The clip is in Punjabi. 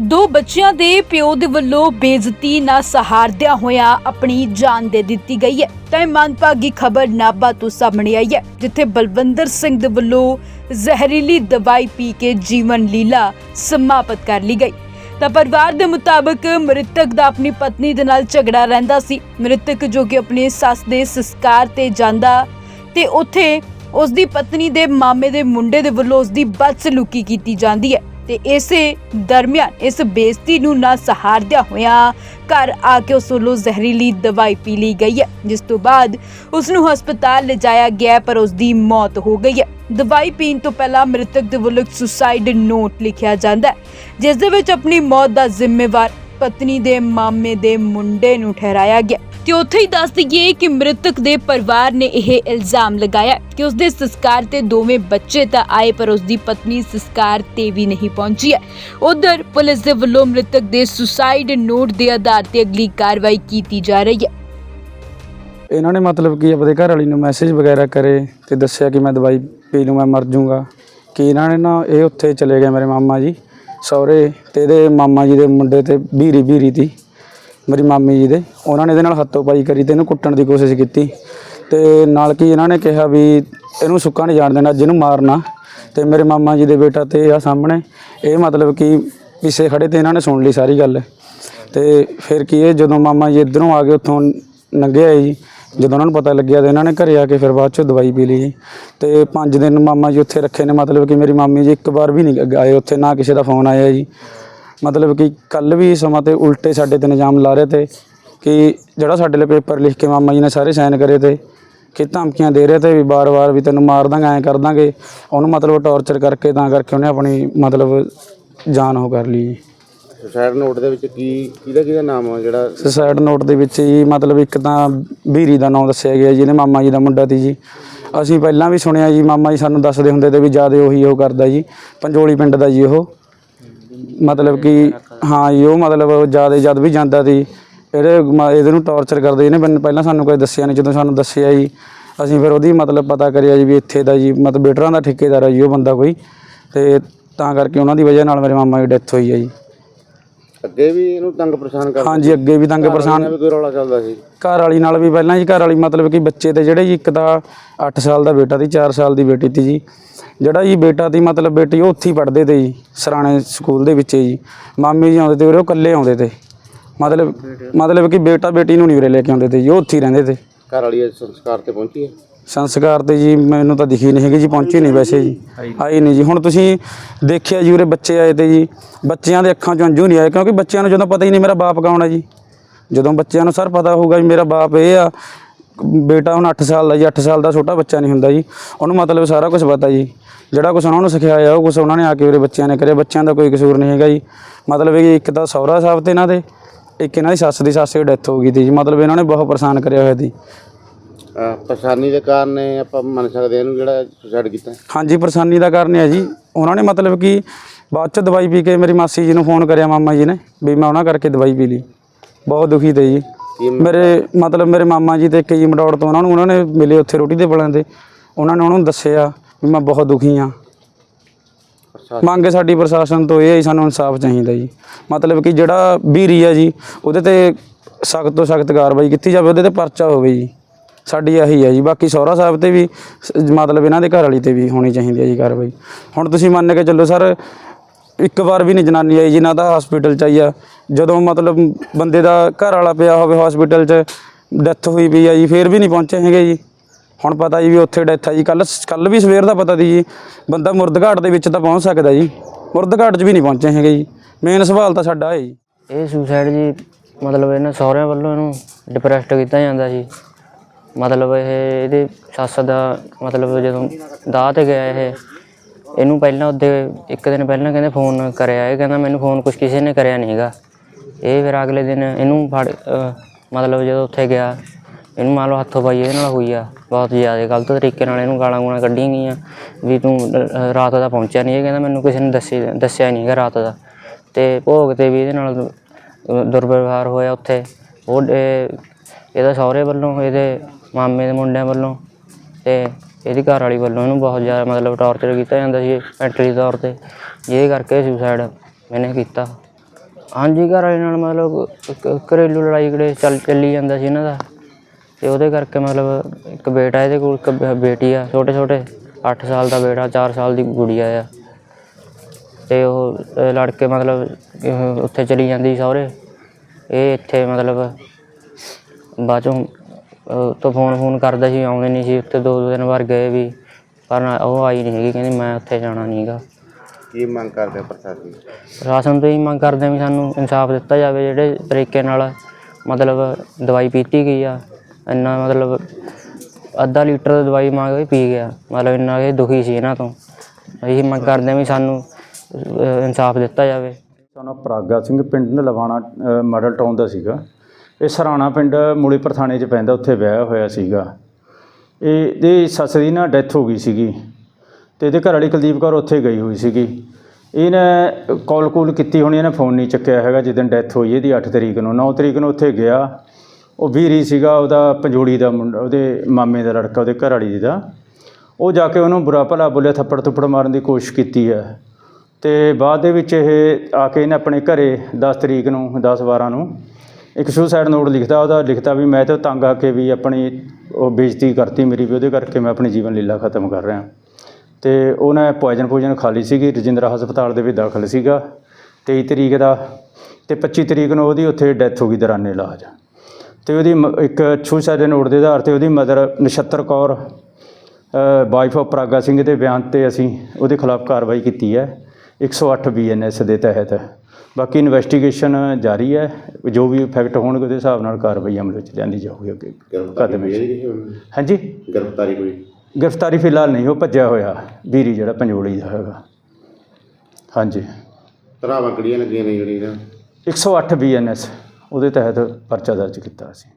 ਦੋ ਬੱਚਿਆਂ ਦੇ ਪਿਓ ਦੇ ਵੱਲੋਂ ਬੇਇੱਜ਼ਤੀ ਨਾ ਸਹਾਰਦਿਆਂ ਹੋਇਆ ਆਪਣੀ ਜਾਨ ਦੇ ਦਿੱਤੀ ਗਈ ਹੈ। ਤਾਂ ਇਹ ਮੰਦਭਾਗੀ ਖਬਰ ਨਾਭਾ ਤੋਂ ਸਾਹਮਣੇ ਆਈ ਹੈ, ਜਿੱਥੇ ਬਲਵੰਦਰ ਸਿੰਘ ਦੇ ਵੱਲੋਂ ਜ਼ਹਿਰੀਲੀ ਦਵਾਈ ਪੀ ਕੇ ਜੀਵਨ ਲੀਲਾ ਸਮਾਪਤ ਕਰ ਲਈ ਗਈ। ਤਾਂ ਪਰਿਵਾਰ ਦੇ ਮੁਤਾਬਕ ਮ੍ਰਿਤਕ ਦਾ ਆਪਣੀ ਪਤਨੀ ਦੇ ਨਾਲ ਝਗੜਾ ਰਹਿੰਦਾ ਸੀ। ਮ੍ਰਿਤਕ ਜੋ ਕਿ ਆਪਣੀ ਸੱਸ ਦੇ ਸੰਸਕਾਰ ਤੇ ਜਾਂਦਾ ਤੇ ਉੱਥੇ ਉਸ ਦੀ ਪਤਨੀ ਦੇ ਮਾਮੇ ਦੇ ਮੁੰਡੇ ਦੇ ਵੱਲੋਂ ਉਸ ਦੀ ਬਦਸਲੂਕੀ ਕੀਤੀ ਜਾਂਦੀ ਹੈ। ਤੇ ਇਸੇ ਦਰਮਿਆਨ ਇਸ ਬੇਇੱਜ਼ਤੀ ਨੂੰ ਨਾ ਸਹਾਰਦਿਆਂ ਹੋਇਆ ਘਰ ਆ ਕੇ ਉਸ ਵੱਲੋਂ ਜ਼ਹਿਰੀਲੀ ਦਵਾਈ ਪੀ ਲਈ ਗਈ ਹੈ, ਜਿਸ ਤੋਂ ਬਾਅਦ ਉਸ ਨੂੰ ਹਸਪਤਾਲ ਲਿਜਾਇਆ ਗਿਆ ਪਰ ਉਸ ਦੀ ਮੌਤ ਹੋ ਗਈ ਹੈ। ਦਵਾਈ ਪੀਣ ਤੋਂ ਪਹਿਲਾਂ ਮ੍ਰਿਤਕ ਦੇ ਵੱਲੋਂ ਇੱਕ ਸੁਸਾਈਡ ਨੋਟ ਲਿਖਿਆ ਜਾਂਦਾ ਹੈ, ਜਿਸ ਦੇ ਵਿੱਚ ਆਪਣੀ ਮੌਤ ਦਾ ਜ਼ਿੰਮੇਵਾਰ ਪਤਨੀ ਦੇ ਮਾਮੇ ਦੇ ਮੁੰਡੇ ਨੂੰ ਠਹਿਰਾਇਆ ਗਿਆ। ਤੇ ਉੱਥੇ ਹੀ ਦੱਸ ਦਈਏ ਕਿ ਮ੍ਰਿਤਕ ਦੇ ਪਰਿਵਾਰ ਨੇ ਇਹ ਇਲਜ਼ਾਮ ਲਗਾਇਆ ਕਿ ਉਸ ਸੰਸਕਾਰ ਤੇ ਦੋਵੇਂ ਬੱਚੇ ਤਾਂ ਆਏ, ਪਰ ਉਸਦੀ ਪਤਨੀ ਸੰਸਕਾਰ ਤੇ ਵੀ ਨਹੀਂ ਪਹੁੰਚੀ ਹੈ। ਉਧਰ ਪੁਲਿਸ ਦੇ ਵੱਲੋਂ ਮ੍ਰਿਤਕ ਦੇ ਸੁਸਾਈਡ ਨੋਟ ਦੇ ਆਧਾਰ ਤੇ ਅਗਲੀ ਕਾਰਵਾਈ ਕੀਤੀ ਜਾ ਰਹੀ ਹੈ। ਇਹਨਾਂ ਨੇ ਮਤਲਬ ਕਿ ਆਪਣੇ ਘਰ ਵਾਲੀ ਨੂੰ ਮੈਸੇਜ ਵਗੈਰਾ ਕਰੇ ਤੇ ਦੱਸਿਆ ਕਿ ਮੈਂ ਦਵਾਈ ਪੀ ਲੂੰ ਮੈਂ ਮਰ ਜਾਊਂਗਾ। ਕਿ ਇਹਨਾਂ ਨੇ ਨਾ ਇਹ ਉੱਥੇ ਚਲੇ ਗਏ ਮੇਰੇ ਮਾਮਾ ਜੀ ਸਹੁਰੇ ਤੇ ਇਹਦੇ ਮਾਮਾ ਜੀ ਦੇ ਮੁੰਡੇ ਤੇ ਵੀਰੀ ਬੀਰੀ ਤੀ ਮੇਰੀ ਮਾਮੀ ਜੀ ਦੇ। ਉਹਨਾਂ ਨੇ ਇਹਦੇ ਨਾਲ ਹੱਥੋਂ ਪਾਈ ਕਰੀ ਤੇ ਇਹਨੂੰ ਕੁੱਟਣ ਦੀ ਕੋਸ਼ਿਸ਼ ਕੀਤੀ। ਤੇ ਨਾਲ ਕੀ ਇਹਨਾਂ ਨੇ ਕਿਹਾ ਵੀ ਇਹਨੂੰ ਸੁੱਕਾ ਨਹੀਂ ਜਾਣ ਦੇਣਾ ਜਿਹਨੂੰ ਮਾਰਨਾ। ਤੇ ਮੇਰੇ ਮਾਮਾ ਜੀ ਦੇ ਬੇਟਾ ਤੇ ਆ ਸਾਹਮਣੇ। ਇਹ ਮਤਲਬ ਕਿ ਪਿੱਛੇ ਖੜੇ ਤੇ ਇਹਨਾਂ ਨੇ ਸੁਣ ਲਈ ਸਾਰੀ ਗੱਲ। ਤੇ ਫਿਰ ਕੀ ਇਹ ਜਦੋਂ ਮਾਮਾ ਜੀ ਇਧਰੋਂ ਆ ਕੇ ਉੱਥੋਂ ਲੰਘੇ ਆਏ ਜੀ, ਜਦੋਂ ਉਹਨਾਂ ਨੂੰ ਪਤਾ ਲੱਗਿਆ ਤੇ ਇਹਨਾਂ ਨੇ ਘਰੇ ਆ ਕੇ ਫਿਰ ਬਾਅਦ ਚੋਂ ਦਵਾਈ ਪੀ ਲਈ ਜੀ। ਤੇ ਪੰਜ ਦਿਨ ਮਾਮਾ ਜੀ ਉੱਥੇ ਰੱਖੇ ਨੇ, ਮਤਲਬ ਕਿ ਮੇਰੀ ਮਾਮੀ ਜੀ ਇੱਕ ਵਾਰ ਵੀ ਨਹੀਂ ਆਏ ਉੱਥੇ, ਨਾ ਕਿਸੇ ਦਾ ਫੋਨ ਆਇਆ ਜੀ। ਮਤਲਬ ਕਿ ਕੱਲ ਵੀ ਸਮਾਂ ਤੇ ਉਲਟੇ ਸਾਡੇ ਤੇ ਇਲਜ਼ਾਮ ਲਾ ਰਹੇ ਤੇ ਕਿ ਜਿਹੜਾ ਸਾਡੇ ਲਈ ਪੇਪਰ ਲਿਖ ਕੇ ਮਾਮਾ ਜੀ ਨੇ ਸਾਰੇ ਸਾਈਨ ਕਰੇ ਤੇ ਕਿ ਧਮਕੀਆਂ ਦੇ ਰਹੇ ਤੇ ਵੀ ਬਾਰ-ਬਾਰ ਵੀ ਤੈਨੂੰ ਮਾਰ ਦਾਂਗੇ ਐਂ ਕਰ ਦਾਂਗੇ। ਉਹਨੂੰ ਮਤਲਬ ਟੌਰਚਰ ਕਰਕੇ ਤਾਂ ਕਰਕੇ ਉਹਨੇ ਆਪਣੀ ਮਤਲਬ ਜਾਨ ਉਹ ਕਰ ਲਈ ਜੀ। ਸੁਸਾਈਡ ਨੋਟ ਦੇ ਵਿੱਚ ਕੀ ਕਿਹਦਾ ਕਿਹਦਾ ਨਾਮ ਆ ਜਿਹੜਾ ਸੁਸਾਈਡ ਨੋਟ ਦੇ ਵਿੱਚ ਜੀ ਮਤਲਬ ਇੱਕ ਤਾਂ ਵੀਰੀ ਦਾ ਨਾਮ ਦੱਸਿਆ ਗਿਆ ਜਿਹਨੇ ਮਾਮਾ ਜੀ ਦਾ ਮੁੰਡਾ ਸੀ ਜੀ। ਅਸੀਂ ਪਹਿਲਾਂ ਵੀ ਸੁਣਿਆ ਜੀ ਮਾਮਾ ਜੀ ਸਾਨੂੰ ਦੱਸਦੇ ਹੁੰਦੇ ਤੇ ਵੀ ਜ਼ਿਆਦਾ ਉਹੀ ਉਹ ਕਰਦਾ ਜੀ। ਪੰਜੋਲੀ ਪਿੰਡ ਦਾ ਜੀ ਉਹ। ਮਤਲਬ ਕਿ ਹਾਂ ਜੀ ਉਹ ਮਤਲਬ ਜ਼ਿਆਦਾ ਜਦ ਵੀ ਜਾਂਦਾ ਸੀ ਇਹਦੇ ਮ- ਇਹਦੇ ਨੂੰ ਟੌਰਚਰ ਕਰਦੇ ਇਹਨੇ ਮੈਨੂੰ ਪਹਿਲਾਂ ਸਾਨੂੰ ਕੋਈ ਦੱਸਿਆ ਨਹੀਂ ਜਦੋਂ ਸਾਨੂੰ ਦੱਸਿਆ ਜੀ ਅਸੀਂ ਫਿਰ ਉਹਦੀ ਮਤਲਬ ਪਤਾ ਕਰਿਆ ਜੀ ਵੀ ਇੱਥੇ ਦਾ ਜੀ ਮਤਲਬ ਬੇਟਰਾਂ ਦਾ ਠੇਕੇਦਾਰ ਹੈ ਜੀ ਉਹ ਬੰਦਾ ਕੋਈ ਤੇ ਤਾਂ ਕਰਕੇ ਉਹਨਾਂ ਦੀ ਵਜ੍ਹਾ ਨਾਲ ਮੇਰੇ ਮਾਮਾ ਦੀ ਡੈਥ ਹੋਈ ਹੈ ਜੀ। ਅੱਗੇ ਵੀ ਇਹਨੂੰ ਤੰਗ ਪਰੇਸ਼ਾਨ ਕਰਦਾ ਹਾਂਜੀ ਅੱਗੇ ਵੀ ਤੰਗ ਪਰੇਸ਼ਾਨ ਵੀ ਕੋਈ ਰੌਲਾ ਚੱਲਦਾ ਸੀ? ਘਰ ਵਾਲੀ ਨਾਲ ਵੀ ਪਹਿਲਾਂ ਜੀ ਘਰ ਵਾਲੀ ਮਤਲਬ ਕਿ ਬੱਚੇ ਤੇ ਜਿਹੜੇ ਜੀ ਇੱਕ ਤਾਂ 8 ਸਾਲ ਦਾ ਬੇਟਾ ਸੀ 4 ਸਾਲ ਦੀ ਬੇਟੀ ਤੀ ਜੀ ਜਿਹੜਾ ਜੀ ਬੇਟਾ ਦੀ ਮਤਲਬ ਬੇਟੀ ਉਹ ਉੱਥੇ ਹੀ ਪੜ੍ਹਦੇ ਤੇ ਜੀ ਸਰਾਣੇ ਸਕੂਲ ਦੇ ਵਿੱਚ ਜੀ। ਮਾਮੀ ਜੀ ਆਉਂਦੇ ਤੇ ਉਰੇ ਉਹ ਇਕੱਲੇ ਆਉਂਦੇ ਤੇ। ਮਤਲਬ ਮਤਲਬ ਕਿ ਬੇਟਾ ਬੇਟੀ ਨੂੰ ਨਹੀਂ ਉਰੇ ਲੈ ਕੇ ਆਉਂਦੇ ਤੇ ਜੀ ਉਹ ਉੱਥੇ ਹੀ ਰਹਿੰਦੇ ਤੇ। ਘਰ ਵਾਲੀ ਅੱਜ ਸੰਸਕਾਰ ਤੇ ਪਹੁੰਚੀ ਹੈ? ਸੰਸਕਾਰ ਤੇ ਜੀ ਮੈਨੂੰ ਤਾਂ ਦਿਖੀ ਨਹੀਂ ਹੈਗੀ ਜੀ ਪਹੁੰਚੀ ਨਹੀਂ ਵੈਸੇ ਜੀ। ਆਈ ਨਹੀਂ ਜੀ। ਹੁਣ ਤੁਸੀਂ ਦੇਖਿਆ ਜੀ ਉਰੇ ਬੱਚੇ ਆਏ ਤੇ ਜੀ ਬੱਚਿਆਂ ਦੇ ਅੱਖਾਂ 'ਚੋਂ ਅੰਜੂ ਨਹੀਂ ਆਏ ਕਿਉਂਕਿ ਬੱਚਿਆਂ ਨੂੰ ਜਦੋਂ ਪਤਾ ਹੀ ਨਹੀਂ ਮੇਰਾ ਬਾਪ ਕੌਣ ਹੈ ਜੀ। ਜਦੋਂ ਬੱਚਿਆਂ ਨੂੰ ਸਰ ਪਤਾ ਹੋਊਗਾ ਵੀ ਮੇਰਾ ਬਾਪ ਇਹ ਆ ਬੇਟਾ ਹੁਣ 8 ਸਾਲ ਦਾ ਜੀ 8 ਸਾਲ ਦਾ ਛੋਟਾ ਬੱਚਾ ਨਹੀਂ ਹੁੰਦਾ ਜੀ। ਉਹਨੂੰ ਮਤਲਬ ਸਾਰਾ ਕੁਝ ਪਤਾ ਜੀ। ਜਿਹੜਾ ਕੁਝ ਉਹਨਾਂ ਨੂੰ ਸਿਖਾਇਆ ਉਹ ਕੁਝ ਉਹਨਾਂ ਨੇ ਆ ਕੇ ਉਰੇ ਬੱਚਿਆਂ ਨੇ ਕਰਿਆ। ਬੱਚਿਆਂ ਦਾ ਕੋਈ ਕਸੂਰ ਨਹੀਂ ਹੈਗਾ ਜੀ। ਮਤਲਬ ਇਹ ਇੱਕ ਤਾਂ ਸਹੁਰਾ ਸਾਹਿਬ ਤੇ ਇਹਨਾਂ ਦੇ ਇੱਕ ਇਹਨਾਂ ਦੀ ਸੱਸ ਦੀ ਸੱਸ ਦੀ ਡੈਥ ਹੋ ਗਈ ਤੀ ਜੀ। ਮਤਲਬ ਇਹਨਾਂ ਨੇ ਬਹੁਤ ਪਰੇਸ਼ਾਨ ਕਰਿਆ ਹੋਇਆ ਸੀ ਅਹ ਪਰੇਸ਼ਾਨੀ ਦੇ ਕਾਰਨ ਇਹ ਆਪਾਂ ਮੰਨ ਸਕਦੇ ਹਾਂ ਇਹਨੂੰ ਜਿਹੜਾ ਸੁਸਾਈਡ ਕੀਤਾ ਹਾਂਜੀ ਪਰੇਸ਼ਾਨੀ ਦਾ ਕਾਰਨ ਹੈ ਜੀ। ਉਹਨਾਂ ਨੇ ਮਤਲਬ ਕਿ ਬਾਅਦ ਚ ਦਵਾਈ ਪੀ ਕੇ ਮੇਰੀ ਮਾਸੀ ਜੀ ਨੂੰ ਫੋਨ ਕਰਿਆ ਮਾਮਾ ਜੀ ਨੇ ਵੀ ਮੈਂ ਉਹਨਾਂ ਕਰਕੇ ਦਵਾਈ ਪੀ ਲਈ। ਬਹੁਤ ਦੁਖੀ ਤੇ ਜੀ। ਮੇਰੇ ਮਤਲਬ ਮੇਰੇ ਮਾਮਾ ਜੀ ਤੇ ਜੀ ਮਡੌੜ ਤੋਂ ਉਹਨਾਂ ਨੂੰ ਉਹਨਾਂ ਨੇ ਮਿਲੇ ਉੱਥੇ ਰੋਟੀ ਦੇ ਬਲਾਂ ਦੇ। ਉਹਨਾਂ ਨੇ ਉਹਨਾਂ ਦੱਸਿਆ ਵੀ ਮੈਂ ਬਹੁਤ ਦੁਖੀ ਆ ਮੰਗ ਸਾਡੀ ਪ੍ਰਸ਼ਾਸਨ ਤੋਂ ਇਹ ਹੈ ਸਾਨੂੰ ਇਨਸਾਫ ਚਾਹੀਦਾ ਜੀ। ਮਤਲਬ ਕਿ ਜਿਹੜਾ ਵੀਰੀ ਆ ਜੀ ਉਹਦੇ ਤੇ ਸਖਤ ਤੋਂ ਸਖਤ ਕਾਰਵਾਈ ਕੀਤੀ ਜਾਵੇ ਉਹਦੇ ਤੇ ਪਰਚਾ ਹੋਵੇ ਜੀ। ਸਾਡੀ ਇਹੀ ਹੈ ਜੀ ਬਾਕੀ ਸਹੁਰਾ ਸਾਹਿਬ ਤੇ ਵੀ ਮਤਲਬ ਇਹਨਾਂ ਦੇ ਘਰ ਵਾਲੀ ਤੇ ਵੀ ਹੋਣੀ ਚਾਹੀਦੀ ਹੈ ਜੀ ਕਾਰਵਾਈ। ਹੁਣ ਤੁਸੀਂ ਮੰਨ ਕੇ ਚੱਲੋ ਸਰ ਇੱਕ ਵਾਰ ਵੀ ਨਹੀਂ ਜਨਾਨੀ ਆਈ ਜੀ ਨਾ ਤਾਂ ਹਸਪੀਟਲ ਚ ਆਈ ਆ। ਜਦੋਂ ਮਤਲਬ ਬੰਦੇ ਦਾ ਘਰ ਵਾਲਾ ਪਿਆ ਹੋਵੇ ਹਸਪੀਟਲ ਚ ਡੈਥ ਹੋਈ ਪਈ ਆ ਜੀ, ਫੇਰ ਵੀ ਨਹੀਂ ਪਹੁੰਚੇ ਹੈਗੇ ਜੀ। ਹੁਣ ਪਤਾ ਜੀ ਵੀ ਉੱਥੇ ਡੈਥ ਆ ਜੀ। ਕੱਲ ਕੱਲ ਵੀ ਸਵੇਰ ਦਾ ਪਤਾ ਦੀ ਜੀ। ਬੰਦਾ ਮੁਰਦਘਾਟ ਦੇ ਵਿੱਚ ਤਾਂ ਪਹੁੰਚ ਸਕਦਾ ਜੀ। ਮੁਰਦਘਾਟ 'ਚ ਵੀ ਨਹੀਂ ਪਹੁੰਚੇ ਹੈਗੇ ਜੀ। ਮੇਨ ਸਵਾਲ ਤਾਂ ਸਾਡਾ ਹੈ ਜੀ। ਇਹ ਸੁਸਾਈਡ ਜੀ, ਮਤਲਬ ਇਹਨਾਂ ਸਹੁਰਿਆਂ ਵੱਲੋਂ ਇਹਨੂੰ ਡਿਪਰੈਸਡ ਕੀਤਾ ਜਾਂਦਾ ਜੀ। ਮਤਲਬ ਇਹ, ਇਹਦੇ ਸੱਸ ਦਾ ਮਤਲਬ ਜਦੋਂ ਦਾਹ ਤੇ ਗਿਆ ਇਹ ਇਹਨੂੰ ਪਹਿਲਾਂ ਉਹਦੇ ਇੱਕ ਦਿਨ ਪਹਿਲਾਂ ਕਹਿੰਦੇ ਫੋਨ ਕਰਿਆ ਇਹ, ਕਹਿੰਦਾ ਮੈਨੂੰ ਫੋਨ ਕੁਛ ਕਿਸੇ ਨੇ ਕਰਿਆ ਨਹੀਂਗਾ ਇਹ ਫਿਰ ਅਗਲੇ ਦਿਨ ਇਹਨੂੰ ਫੜ ਮਤਲਬ ਜਦੋਂ ਉੱਥੇ ਗਿਆ, ਇਹਨੂੰ ਮੰਨ ਲਓ ਹੱਥੋਂ ਪਾਈ ਇਹਦੇ ਨਾਲ ਹੋਈ ਆ। ਬਹੁਤ ਜ਼ਿਆਦਾ ਗਲਤ ਤਰੀਕੇ ਨਾਲ ਇਹਨੂੰ ਗਾਲਾਂ ਗੂਲਾਂ ਕੱਢੀਆਂ ਗਈਆਂ ਵੀ ਤੂੰ ਰਾਤ ਦਾ ਪਹੁੰਚਿਆ ਨਹੀਂ ਇਹ ਕਹਿੰਦਾ ਮੈਨੂੰ ਕਿਸੇ ਨੇ ਦੱਸੀ, ਦੱਸਿਆ ਨਹੀਂਗਾ ਰਾਤ ਦਾ। ਤੇ ਭੋਗ ਤੇ ਵੀ ਇਹਦੇ ਨਾਲ ਦੁਰਵਿਵਹਾਰ ਹੋਇਆ ਉੱਥੇ। ਉਹ ਇਹਦਾ ਸਹੁਰੇ ਵੱਲੋਂ, ਇਹਦੇ ਮਾਮੇ ਦੇ ਮੁੰਡਿਆਂ ਵੱਲੋਂ ਤੇ ਇਹਦੀ ਘਰ ਵਾਲੀ ਵੱਲੋਂ ਇਹਨੂੰ ਬਹੁਤ ਜ਼ਿਆਦਾ ਮਤਲਬ ਟੌਰਚਰ ਕੀਤਾ ਜਾਂਦਾ ਸੀ ਮੈਂਟਲੀ ਤੌਰ ਤੇ। ਜਿਹਦੇ ਕਰਕੇ ਸੁਸਾਈਡ ਮੈਨੇ ਕੀਤਾ। ਹਾਂਜੀ ਘਰ ਵਾਲੇ ਨਾਲ ਮਤਲਬ ਘਰੇਲੂ ਲੜਾਈ ਕੜੇ ਚੱਲ ਚੱਲੀ ਜਾਂਦਾ ਸੀ ਇਹਨਾਂ ਦਾ। ਤੇ ਉਹਦੇ ਕਰਕੇ ਮਤਲਬ ਇੱਕ ਬੇਟਾ ਇਹਦੇ ਕੋਲ ਇੱਕ ਬੇਟੀ ਆ ਛੋਟੇ ਛੋਟੇ 8 ਸਾਲ ਦਾ ਬੇਟਾ 4 ਸਾਲ ਦੀ ਗੁੜੀਆ ਆ ਤੇ ਉਹ ਅ, ਲੜ ਕੇ ਮਤਲਬ ਉੱਥੇ ਚਲੀ ਜਾਂਦੀ ਸਹੁਰੇ। ਇਹ ਇੱਥੇ ਮਤਲਬ ਬਾਅਦ ਚੋਂ ਤੋਂ ਫੋਨ ਫੋਨ ਕਰਦਾ ਸੀ ਆਉਂਦੇ ਨਹੀਂ ਸੀ ਉੱਥੇ ਦੋ ਦੋ ਦਿਨ ਬਾਅਦ ਗਏ ਵੀ ਪਰ ਨਾ- ਉਹ ਆਈ ਨਹੀਂ ਹੈਗੀ ਕਹਿੰਦੀ ਮੈਂ ਉੱਥੇ ਜਾਣਾ ਨਹੀਂਗਾ ਕੀ ਮੰਗ ਕਰਦੇ ਆ ਪ੍ਰਸ਼ਾਸਨ ਰਾਸ਼ਨ ਤੋਂ ਹੀ ਮੰਗ ਕਰਦੇ ਹਾਂ ਵੀ ਸਾਨੂੰ ਇਨਸਾਫ ਦਿੱਤਾ ਜਾਵੇ ਜਿਹੜੇ ਤਰੀਕੇ ਨਾਲ ਮਤਲਬ ਦਵਾਈ ਪੀਤੀ ਗਈ ਆ ਇੰਨਾ ਮਤਲਬ ਅੱਧਾ ਲੀਟਰ ਦਵਾਈ ਮੰਗ ਕੇ ਪੀ ਗਿਆ ਮਤਲਬ ਇੰਨਾ ਇਹ ਦੁਖੀ ਸੀ ਇਹਨਾਂ ਤੋਂ। ਇਹੀ ਮੰਗ ਕਰਦੇ ਹਾਂ ਵੀ ਸਾਨੂੰ ਅਹ, ਇਨਸਾਫ ਦਿੱਤਾ ਜਾਵੇ। ਸਾਨਾ ਪ੍ਰਾਗਾ ਸਿੰਘ ਪਿੰਡ ਲਵਾਣਾ ਮਾਡਲ ਟਾਊਨ ਦਾ ਸੀਗਾ। ਇਹ ਸਰਾਣਾ ਪਿੰਡ ਮੂਲੀਪੁਰ ਥਾਣੇ 'ਚ ਪੈਂਦਾ, ਉੱਥੇ ਵਿਆਹ ਹੋਇਆ ਸੀਗਾ। ਇਹ, ਇਹਦੀ ਸੱਸ ਦੀ ਨਾ ਡੈਥ ਹੋ ਗਈ ਸੀਗੀ ਤੇ ਇਹਦੇ ਘਰ ਵਾਲੀ ਕੁਲਦੀਪ ਕੌਰ ਉੱਥੇ ਗਈ ਹੋਈ ਸੀਗੀ। ਇਹਨੇ ਕਾਲ ਕੂਲ ਕੀਤੀ ਹੋਣੀ, ਇਹਨੇ ਫੋਨ ਨਹੀਂ ਚੱਕਿਆ ਹੈਗਾ, ਜਿੱਦਣ ਡੈਥ ਹੋਈ ਇਹਦੀ 8 ਤਰੀਕ ਨੂੰ। 9 ਤਰੀਕ ਨੂੰ ਉੱਥੇ ਗਿਆ। ਉਹ ਵੀਰੀ ਸੀਗਾ, ਉਹਦਾ ਪੰਜੋੜੀ ਦਾ ਮੁੰਡਾ, ਉਹਦੇ ਮਾਮੇ ਦਾ ਲੜਕਾ, ਉਹਦੇ ਘਰ ਵਾਲੀ ਦਾ। ਉਹ ਜਾ ਕੇ ਉਹਨੂੰ ਬੁਰਾ ਭਲਾ ਬੋਲਿਆ, ਥੱਪੜ ਥੁੱਪੜ ਮਾਰਨ ਦੀ ਕੋਸ਼ਿਸ਼ ਕੀਤੀ ਹੈ। ਤੇ ਬਾਅਦ ਦੇ ਵਿੱਚ ਇਹ ਆ ਕੇ ਇਹਨੇ ਆਪਣੇ ਘਰੇ 10 ਤਰੀਕ ਨੂੰ 10 12 ਨੂੰ ਇੱਕ ਸੁਸਾਈਡ ਨੋਟ ਲਿਖਦਾ, ਉਹਦਾ ਲਿਖਦਾ ਵੀ ਮੈਂ ਤਾਂ ਤੰਗ ਆ ਕੇ ਵੀ ਆਪਣੀ ਉਹ ਬੇਇੱਜ਼ਤੀ ਕਰਤੀ ਮੇਰੀ ਵੀ, ਉਹਦੇ ਕਰਕੇ ਮੈਂ ਆਪਣੀ ਜੀਵਨ ਲੀਲਾ ਖਤਮ ਕਰ ਰਿਹਾ। ਤੇ ਉਹਨੇ ਪੋਇਜ਼ਨ ਪੋਇਜ਼ਨ ਖਾ ਲਈ ਸੀਗੀ, ਰਜਿੰਦਰਾ ਹਸਪਤਾਲ ਦੇ ਵਿੱਚ ਦਾਖਲ ਸੀਗਾ। 23 ਤਰੀਕ ਦਾ ਤੇ 25 ਤਰੀਕ ਨੂੰ ਉਹਦੀ ਉੱਥੇ ਡੈਥ ਹੋ ਗਈ ਦੌਰਾਨੇ ਇਲਾਜ। ਤੇ ਉਹਦੀ ਮ- ਇੱਕ ਸੁਸਾਈਡ ਨੋਟ ਦੇ ਆਧਾਰ ਤੇ ਉਹਦੀ mother Nachhattar Kaur wife of Praga Singh ਦੇ ਬਿਆਨ ਤੇ ਅਸੀਂ ਉਹਦੇ ਖਿਲਾਫ ਕਾਰਵਾਈ ਕੀਤੀ ਹੈ। 108 ਬੀਐਨਐਸ ਦੇ ਤਹਿਤ। ਬਾਕੀ ਇਨਵੈਸਟੀਗੇਸ਼ਨ ਜਾਰੀ ਹੈ ਜੋ ਵੀ ਫੈਕਟ ਹੋਣਗੇ ਉਹਦੇ ਹਿਸਾਬ ਨਾਲ ਕਾਰਵਾਈ ਅਮਲ ਵਿੱਚ ਲਿਆਂਦੀ ਜਾਊਗੀ ਅੱਗੇ ਗ੍ਰਿਫਤਾਰੀ ਕਦਮ ਹੋਈ ਹੈ ਵਿੱਚ। ਜੀ ਕਿਸੇ ਨੂੰ? ਹਾਂਜੀ? ਗ੍ਰਿਫਤਾਰੀ ਕੋਈ ਗ੍ਰਿਫਤਾਰੀ ਫਿਲਹਾਲ ਨਹੀਂ ਉਹ ਭੱਜਿਆ ਹੋਇਆ ਵੀਰੀ ਜਿਹੜਾ ਪੰਜੋਲੀ ਦਾ ਹੈਗਾ। ਹਾਂਜੀ। ਧਰਾਵਾਂ ਕਿਹੜੀਆਂ ਲੱਗੀਆਂ ਨੇ ਜਿਹੜੀਆਂ? 108 ਬੀਐਨਐਸ ਉਹਦੇ ਤਹਿਤ ਪਰਚਾ ਦਰਜ ਕੀਤਾ ਸੀ।